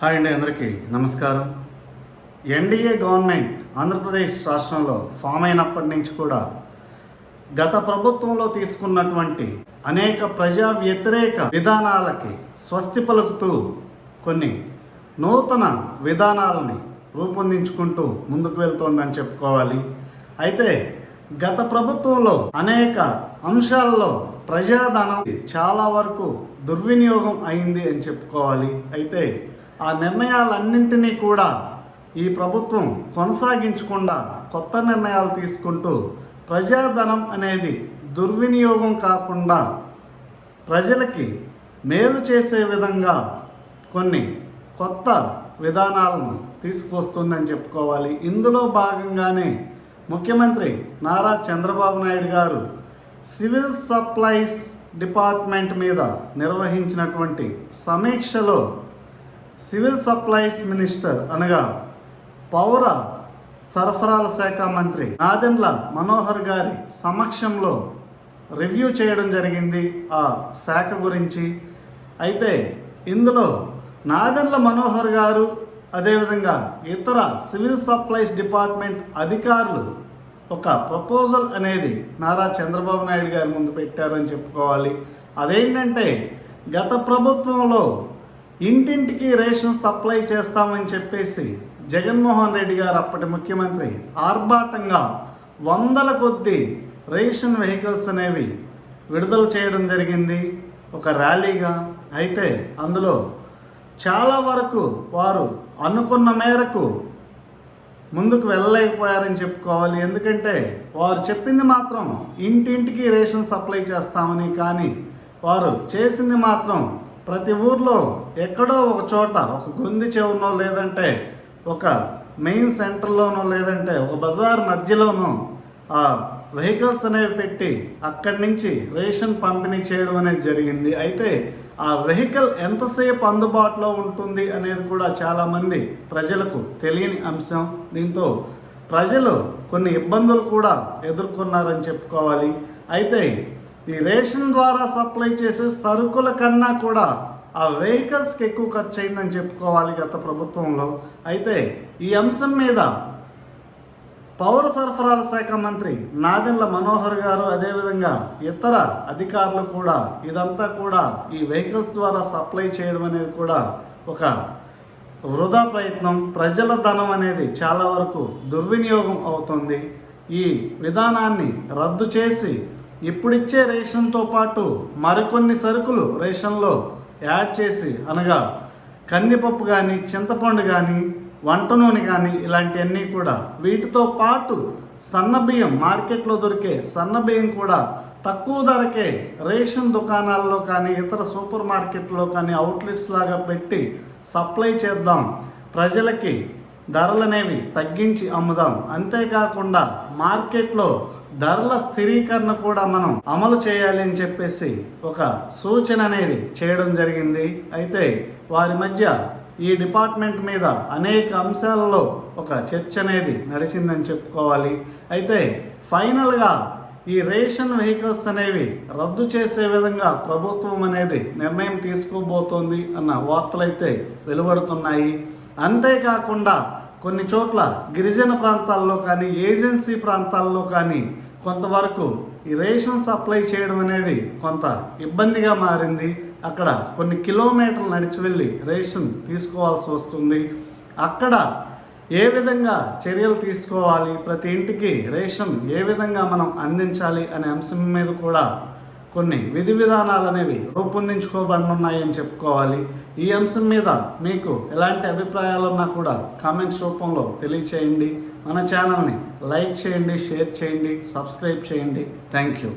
Hi అండి అందరికీ. నమస్కారం. ఎన్డీఏ గవర్నమెంట్ ఆంధ్రప్రదేశ్ రాష్ట్రంలో ఫామ్ అయినప్పటి నుంచి కూడా గత ప్రభుత్వంలో తీసుకున్నటువంటి అనేక ప్రజా వ్యతిరేక విధానాలకి స్వస్తి పలుకుతూ కొన్ని నూతన విధానాలని రూపొందించుకుంటూ ముందుకు వెళ్తోందని చెప్పుకోవాలి. అయితే గత ప్రభుత్వంలో అనేక అంశాల్లో ప్రజాధనం చాలా వరకు దుర్వినియోగం అయింది అని చెప్పుకోవాలి. అయితే ఆ నిర్ణయాలన్నింటినీ కూడా ఈ ప్రభుత్వం కొనసాగించకుండా కొత్త నిర్ణయాలు తీసుకుంటూ ప్రజాధనం అనేది దుర్వినియోగం కాకుండా ప్రజలకి మేలు చేసే విధంగా కొన్ని కొత్త విధానాలను తీసుకొస్తుందని చెప్పుకోవాలి. ఇందులో భాగంగానే ముఖ్యమంత్రి నారా చంద్రబాబు నాయుడు గారు సివిల్ సప్లైస్ డిపార్ట్మెంట్ మీద నిర్వహించినటువంటి సమీక్షలో సివిల్ సప్లైస్ మినిస్టర్ అనగా పౌర సరఫరాల శాఖ మంత్రి నాదెండ్ల మనోహర్ గారి సమక్షంలో రివ్యూ చేయడం జరిగింది ఆ శాఖ గురించి. అయితే ఇందులో నాదెండ్ల మనోహర్ గారు అదేవిధంగా ఇతర సివిల్ సప్లైస్ డిపార్ట్మెంట్ అధికారులు ఒక ప్రపోజల్ అనేది నారా చంద్రబాబు నాయుడు గారి ముందు పెట్టారని చెప్పుకోవాలి. అదేంటంటే గత ప్రభుత్వంలో ఇంటింటికి రేషన్ సప్లై చేస్తామని చెప్పేసి జగన్మోహన్ రెడ్డి గారు అప్పటి ముఖ్యమంత్రి ఆర్భాటంగా వందల కొద్ది రేషన్ వెహికల్స్ అనేవి విడుదల చేయడం జరిగింది. ఒక ర్యాలీగా అయితే అందులో చాలా వరకు వారు అనుకున్న మేరకు ముందుకు వెళ్ళలేకపోయారని చెప్పుకోవాలి. ఎందుకంటే వారు చెప్పింది మాత్రం ఇంటింటికి రేషన్ సప్లై చేస్తామని కానీ వారు చేసింది మాత్రం ప్రతి ఊర్లో ఎక్కడో ఒక చోట ఒక గొంది చెవునో లేదంటే ఒక మెయిన్ సెంటర్లోనో లేదంటే ఒక బజార్ మధ్యలోనో ఆ వెహికల్స్ అనేవి పెట్టి అక్కడి నుంచి రేషన్ పంపిణీ చేయడం అనేది జరిగింది. అయితే ఆ వెహికల్ ఎంతసేపు అందుబాటులో ఉంటుంది అనేది కూడా చాలామంది ప్రజలకు తెలియని అంశం. దీంతో ప్రజలు కొన్ని ఇబ్బందులు కూడా ఎదుర్కొన్నారని చెప్పుకోవాలి. అయితే ఈ రేషన్ ద్వారా సప్లై చేసే సరుకుల కన్నా కూడా ఆ వెహికల్స్కి ఎక్కువ ఖర్చు అయిందని చెప్పుకోవాలి గత ప్రభుత్వంలో. అయితే ఈ అంశం మీద పౌర సరఫరాల శాఖ మంత్రి నాదెండ్ల మనోహర్ గారు అదేవిధంగా ఇతర అధికారులు కూడా ఇదంతా కూడా ఈ వెహికల్స్ ద్వారా సప్లై చేయడం అనేది కూడా ఒక వృధా ప్రయత్నం. ప్రజల ధనం అనేది చాలా వరకు దుర్వినియోగం అవుతుంది. ఈ విధానాన్ని రద్దు చేసి ఇప్పుడిచ్చే రేషన్తో పాటు మరికొన్ని సరుకులు రేషన్లో యాడ్ చేసి అనగా కందిపప్పు కానీ చింతపండు కానీ వంట నూనె కానీ ఇలాంటివన్నీ కూడా వీటితో పాటు సన్నబియ్యం మార్కెట్లో దొరికే సన్నబియ్యం కూడా తక్కువ ధరకే రేషన్ దుకాణాల్లో కానీ ఇతర సూపర్ మార్కెట్లో కానీ అవుట్లెట్స్ లాగా పెట్టి సప్లై చేద్దాం. ప్రజలకి ధరలనేవి తగ్గించి అమ్ముదాం. అంతేకాకుండా మార్కెట్లో ధరల స్థిరీకరణ కూడా మనం అమలు చేయాలి అని చెప్పేసి ఒక సూచన అనేది చేయడం జరిగింది. అయితే వారి మధ్య ఈ డిపార్ట్మెంట్ మీద అనేక అంశాలలో ఒక చర్చ అనేది నడిచిందని చెప్పుకోవాలి. అయితే ఫైనల్గా ఈ రేషన్ వెహికల్స్ అనేవి రద్దు చేసే విధంగా ప్రభుత్వం అనేది నిర్ణయం తీసుకోబోతోంది అన్న వార్తలైతే వెలువడుతున్నాయి. అంతేకాకుండా కొన్ని చోట్ల గిరిజన ప్రాంతాల్లో కానీ ఏజెన్సీ ప్రాంతాల్లో కానీ కొంతవరకు ఈ రేషన్ సప్లై చేయడం అనేది కొంత ఇబ్బందిగా మారింది. అక్కడ కొన్ని కిలోమీటర్లు నడిచి వెళ్ళి రేషన్ తీసుకోవాల్సి వస్తుంది. అక్కడ ఏ విధంగా చర్యలు తీసుకోవాలి? ప్రతి ఇంటికి రేషన్ ఏ విధంగా మనం అందించాలి? అనే అంశం మీద కూడా కొన్ని విధి విధానాలు అనేవి రూపొందించుకోబడినున్నాయి చెప్పుకోవాలి. ఈ అంశం మీద మీకు ఎలాంటి అభిప్రాయాలు ఉన్నా కూడా కామెంట్స్ రూపంలో తెలియచేయండి. మన ఛానల్ని లైక్ చేయండి షేర్ చేయండి సబ్స్క్రైబ్ చేయండి. Thank you.